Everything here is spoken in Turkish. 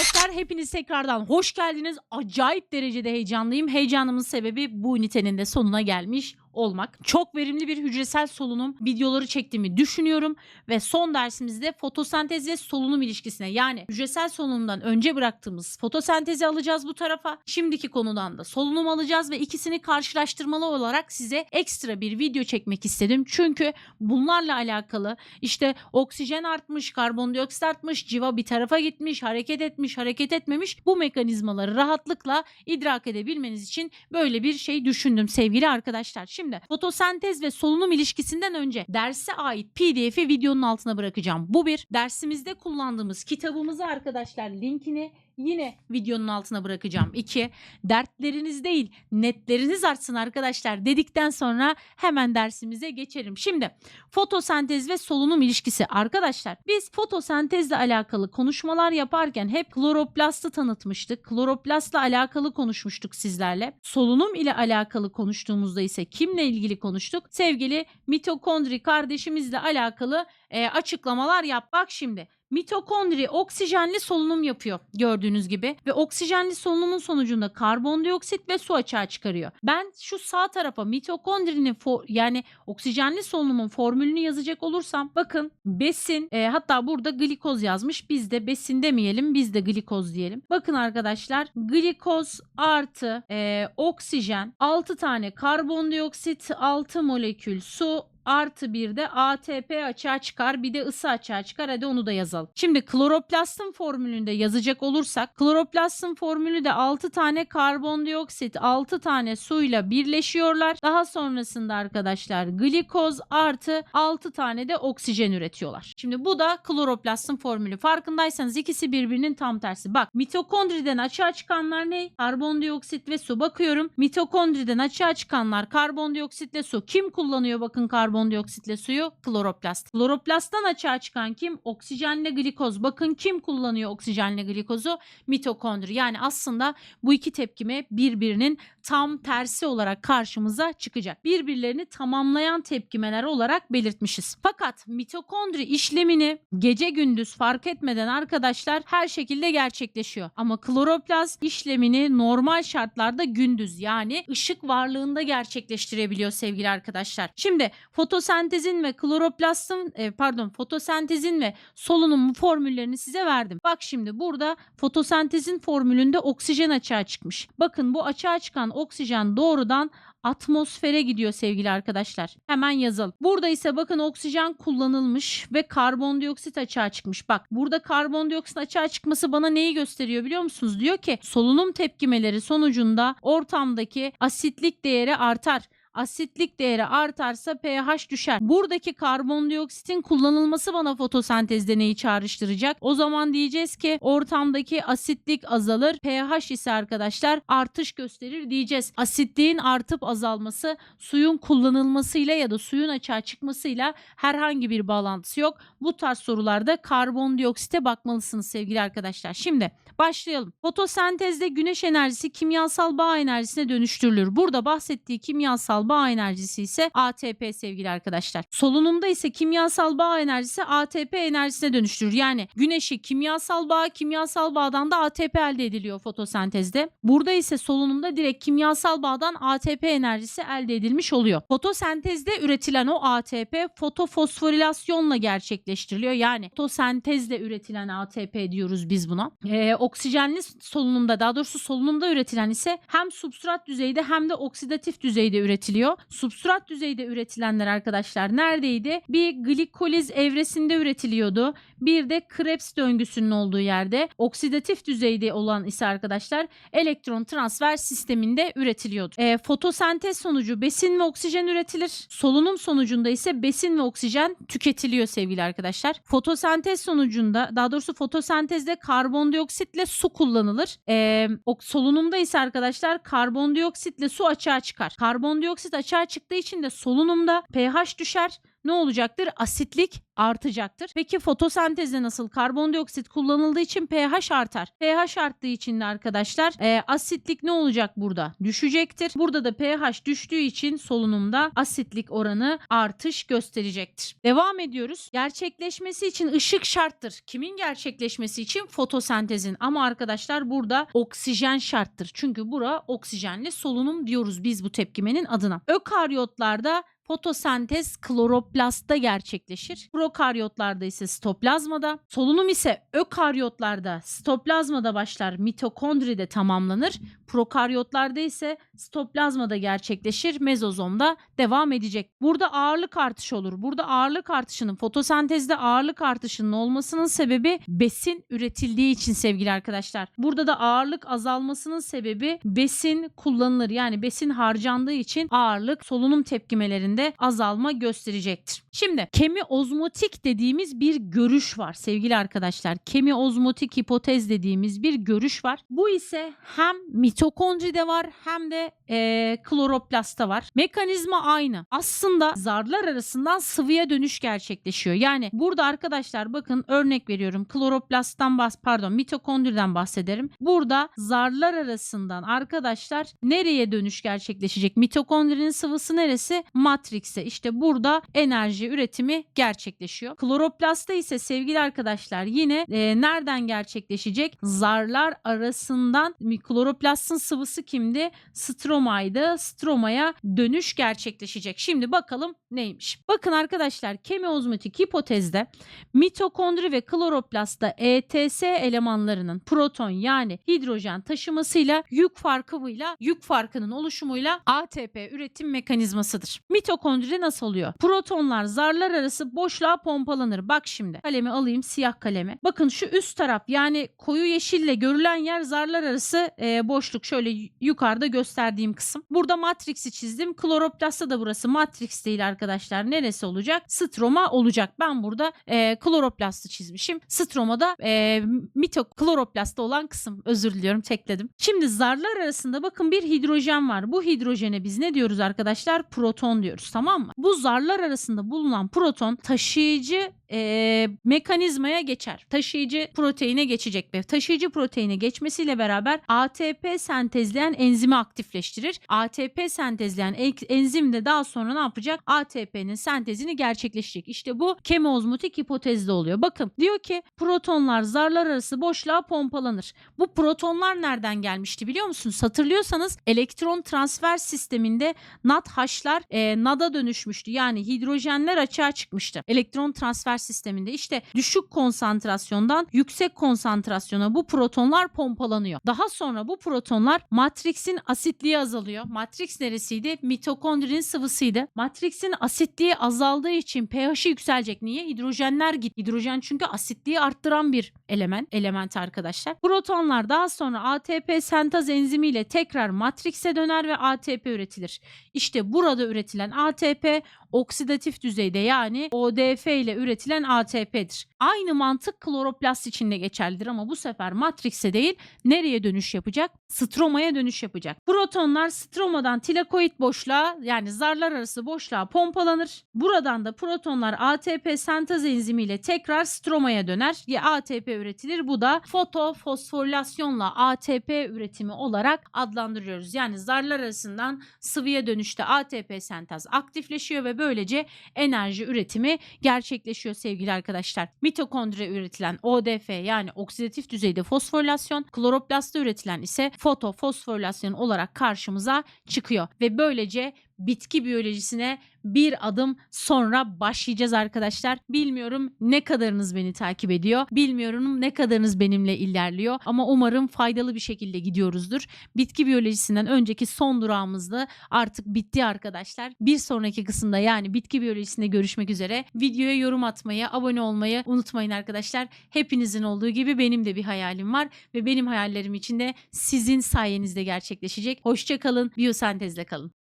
arkadaşlar hepiniz tekrardan hoş geldiniz. Acayip derecede heyecanlıyım. Heyecanımın sebebi bu ünitenin de sonuna gelmiş olmak. Çok verimli bir hücresel solunum videoları çektiğimi düşünüyorum ve son dersimizde fotosentez ve solunum ilişkisine yani hücresel solunumdan önce bıraktığımız fotosentezi alacağız bu tarafa. Şimdiki konudan da solunum alacağız ve ikisini karşılaştırmalı olarak size ekstra bir video çekmek istedim. Çünkü bunlarla alakalı işte oksijen artmış, karbondioksit artmış, civa bir tarafa gitmiş, hareket etmiş, hareket etmemiş. Bu mekanizmaları rahatlıkla idrak edebilmeniz için böyle bir şey düşündüm sevgili arkadaşlar. Şimdi fotosentez ve solunum ilişkisinden önce derse ait PDF'i videonun altına bırakacağım. Bu bir dersimizde kullandığımız kitabımızı arkadaşlar linkini yine videonun altına bırakacağım. İki, dertleriniz değil netleriniz artsın arkadaşlar dedikten sonra hemen dersimize geçelim. Şimdi fotosentez ve solunum ilişkisi arkadaşlar biz fotosentezle alakalı konuşmalar yaparken hep kloroplastı tanıtmıştık. Kloroplastla alakalı konuşmuştuk sizlerle. Solunum ile alakalı konuştuğumuzda ise kimle ilgili konuştuk? Sevgili mitokondri kardeşimizle alakalı e, açıklamalar yap. Bak şimdi mitokondri oksijenli solunum yapıyor gördüğünüz gibi ve oksijenli solunumun sonucunda karbondioksit ve su açığa çıkarıyor. Ben şu sağ tarafa mitokondrinin yani oksijenli solunumun formülünü yazacak olursam bakın besin e, hatta burada glikoz yazmış biz de besin demeyelim biz de glikoz diyelim. Bakın arkadaşlar glikoz artı e, oksijen 6 tane karbondioksit 6 molekül su artı bir de ATP açığa çıkar bir de ısı açığa çıkar hadi onu da yazalım. Şimdi kloroplastın formülünde yazacak olursak kloroplastın formülü de 6 tane karbondioksit 6 tane suyla birleşiyorlar. Daha sonrasında arkadaşlar glikoz artı 6 tane de oksijen üretiyorlar. Şimdi bu da kloroplastın formülü. Farkındaysanız ikisi birbirinin tam tersi. Bak mitokondriden açığa çıkanlar ne? Karbondioksit ve su. Bakıyorum mitokondriden açığa çıkanlar karbondioksitle su. Kim kullanıyor bakın karbondioksitle suyu? Kloroplast. Kloroplasttan açığa çıkan kim? Oksijenle glikoz. Bakın kim kullanıyor oksijenle glikozu? Mitokondri. Yani aslında bu iki tepkime birbirinin tam tersi olarak karşımıza çıkacak. Birbirlerini tamamlayan tepkimeler olarak belirtmişiz. Fakat mitokondri işlemini gece gündüz fark etmeden arkadaşlar her şekilde gerçekleşiyor. Ama kloroplast işlemini normal şartlarda gündüz yani ışık varlığında gerçekleştirebiliyor sevgili arkadaşlar. Şimdi fotosentezin ve kloroplastın e, pardon fotosentezin ve solunum formüllerini size verdim. Bak şimdi burada fotosentezin formülünde oksijen açığa çıkmış. Bakın bu açığa çıkan oksijen doğrudan atmosfere gidiyor sevgili arkadaşlar. Hemen yazalım. Burada ise bakın oksijen kullanılmış ve karbondioksit açığa çıkmış. Bak burada karbondioksit açığa çıkması bana neyi gösteriyor biliyor musunuz? Diyor ki solunum tepkimeleri sonucunda ortamdaki asitlik değeri artar asitlik değeri artarsa pH düşer. Buradaki karbondioksitin kullanılması bana fotosentezde neyi çağrıştıracak? O zaman diyeceğiz ki ortamdaki asitlik azalır. pH ise arkadaşlar artış gösterir diyeceğiz. Asitliğin artıp azalması suyun kullanılmasıyla ya da suyun açığa çıkmasıyla herhangi bir bağlantısı yok. Bu tarz sorularda karbondioksite bakmalısınız sevgili arkadaşlar. Şimdi başlayalım. Fotosentezde güneş enerjisi kimyasal bağ enerjisine dönüştürülür. Burada bahsettiği kimyasal bağ enerjisi ise ATP sevgili arkadaşlar. Solunumda ise kimyasal bağ enerjisi ATP enerjisine dönüştürür. Yani güneşi kimyasal bağ, kimyasal bağdan da ATP elde ediliyor fotosentezde. Burada ise solunumda direkt kimyasal bağdan ATP enerjisi elde edilmiş oluyor. Fotosentezde üretilen o ATP fotofosforilasyonla gerçekleştiriliyor. Yani fotosentezle üretilen ATP diyoruz biz buna. Ee, oksijenli solunumda daha doğrusu solunumda üretilen ise hem substrat düzeyde hem de oksidatif düzeyde üretiliyor. Substrat düzeyde üretilenler arkadaşlar neredeydi? Bir glikoliz evresinde üretiliyordu. Bir de Krebs döngüsünün olduğu yerde. Oksidatif düzeyde olan ise arkadaşlar elektron transfer sisteminde üretiliyordu. E, fotosentez sonucu besin ve oksijen üretilir. Solunum sonucunda ise besin ve oksijen tüketiliyor sevgili arkadaşlar. Fotosentez sonucunda daha doğrusu fotosentezde karbondioksitle su kullanılır. E, solunumda ise arkadaşlar karbondioksitle su açığa çıkar. Karbondioksit açığa çıktığı için de solunumda pH düşer. Ne olacaktır? Asitlik artacaktır. Peki fotosentezde nasıl? Karbondioksit kullanıldığı için pH artar. pH arttığı için de arkadaşlar e, asitlik ne olacak burada? Düşecektir. Burada da pH düştüğü için solunumda asitlik oranı artış gösterecektir. Devam ediyoruz. Gerçekleşmesi için ışık şarttır. Kimin gerçekleşmesi için? Fotosentezin. Ama arkadaşlar burada oksijen şarttır. Çünkü bura oksijenli solunum diyoruz biz bu tepkimenin adına. Ökaryotlarda fotosentez kloroplastta gerçekleşir. Prokaryotlarda ise sitoplazmada. Solunum ise ökaryotlarda sitoplazmada başlar, mitokondride tamamlanır. Prokaryotlarda ise sitoplazmada gerçekleşir, mezozomda devam edecek. Burada ağırlık artışı olur. Burada ağırlık artışının fotosentezde ağırlık artışının olmasının sebebi besin üretildiği için sevgili arkadaşlar. Burada da ağırlık azalmasının sebebi besin kullanılır. Yani besin harcandığı için ağırlık solunum tepkimelerinde azalma gösterecektir. Şimdi kemiozmotik dediğimiz bir görüş var sevgili arkadaşlar. Kemiozmotik hipotez dediğimiz bir görüş var. Bu ise hem mitokondride var hem de e, kloroplastta var. Mekanizma aynı. Aslında zarlar arasından sıvıya dönüş gerçekleşiyor. Yani burada arkadaşlar bakın örnek veriyorum. Kloroplasttan bahs pardon mitokondriden bahsederim. Burada zarlar arasından arkadaşlar nereye dönüş gerçekleşecek? Mitokondrinin sıvısı neresi? Matrix'e. İşte burada enerji üretimi gerçekleşiyor. Kloroplastta ise sevgili arkadaşlar yine e, nereden gerçekleşecek? Zarlar arasından kloroplastın sıvısı kimdi? Stromaydı. Stromaya dönüş gerçekleşecek. Şimdi bakalım neymiş? Bakın arkadaşlar kemiozmotik hipotezde mitokondri ve kloroplastta ETS elemanlarının proton yani hidrojen taşımasıyla yük farkıyla yük farkının oluşumuyla ATP üretim mekanizmasıdır. Mitokondri nasıl oluyor? Protonlar zarlar arası boşluğa pompalanır. Bak şimdi kalemi alayım siyah kalemi. Bakın şu üst taraf yani koyu yeşille görülen yer zarlar arası e, boşluk. Şöyle yukarıda gösterdiğim kısım. Burada matrix'i çizdim. Kloroplastta da burası matrix değil arkadaşlar. Neresi olacak? Stroma olacak. Ben burada e, kloroplastı çizmişim. Stromada e, mitokloroplasta olan kısım. Özür diliyorum tekledim. Şimdi zarlar arasında bakın bir hidrojen var. Bu hidrojene biz ne diyoruz arkadaşlar? Proton diyoruz tamam mı? Bu zarlar arasında bulunan proton taşıyıcı e, mekanizmaya geçer. Taşıyıcı proteine geçecek ve taşıyıcı proteine geçmesiyle beraber ATP sentezleyen enzimi aktifleştirir. ATP sentezleyen enzim de daha sonra ne yapacak? ATP'nin sentezini gerçekleştirecek. İşte bu kemozmotik hipotezde oluyor. Bakın diyor ki protonlar zarlar arası boşluğa pompalanır. Bu protonlar nereden gelmişti biliyor musunuz? Hatırlıyorsanız elektron transfer sisteminde NADH'lar e, NAD'a dönüşmüştü. Yani hidrojenler açığa çıkmıştı. Elektron transfer sisteminde işte düşük konsantrasyondan yüksek konsantrasyona bu protonlar pompalanıyor. Daha sonra bu protonlar matrixin asitliği azalıyor. Matrix neresiydi? Mitokondrinin sıvısıydı. Matrixin asitliği azaldığı için pH'i yükselecek. Niye? Hidrojenler git. Hidrojen çünkü asitliği arttıran bir element, element arkadaşlar. Protonlar daha sonra ATP sentaz enzimiyle tekrar matrix'e döner ve ATP üretilir. İşte burada üretilen ATP oksidatif düzeyde yani ODF ile üretilen ATP'dir. Aynı mantık kloroplast için de geçerlidir ama bu sefer matrix'e değil nereye dönüş yapacak? Stromaya dönüş yapacak. Protonlar stromadan tilakoid boşluğa yani zarlar arası boşluğa pompalanır. Buradan da protonlar ATP sentaz enzimiyle tekrar stromaya döner. Ya ATP üretilir. Bu da fotofosforilasyonla ATP üretimi olarak adlandırıyoruz. Yani zarlar arasından sıvıya dönüşte ATP sentaz aktifleşiyor ve böylece enerji üretimi gerçekleşiyor sevgili arkadaşlar. Mitokondri üretilen ODF yani oksidatif düzeyde fosforilasyon, kloroplastta üretilen ise fotofosforilasyon olarak karşımıza çıkıyor ve böylece bitki biyolojisine bir adım sonra başlayacağız arkadaşlar. Bilmiyorum ne kadarınız beni takip ediyor. Bilmiyorum ne kadarınız benimle ilerliyor ama umarım faydalı bir şekilde gidiyoruzdur. Bitki biyolojisinden önceki son durağımızda artık bitti arkadaşlar. Bir sonraki kısımda yani bitki biyolojisinde görüşmek üzere. Videoya yorum atmayı, abone olmayı unutmayın arkadaşlar. Hepinizin olduğu gibi benim de bir hayalim var ve benim hayallerim için de sizin sayenizde gerçekleşecek. Hoşça kalın, biyosentezle kalın.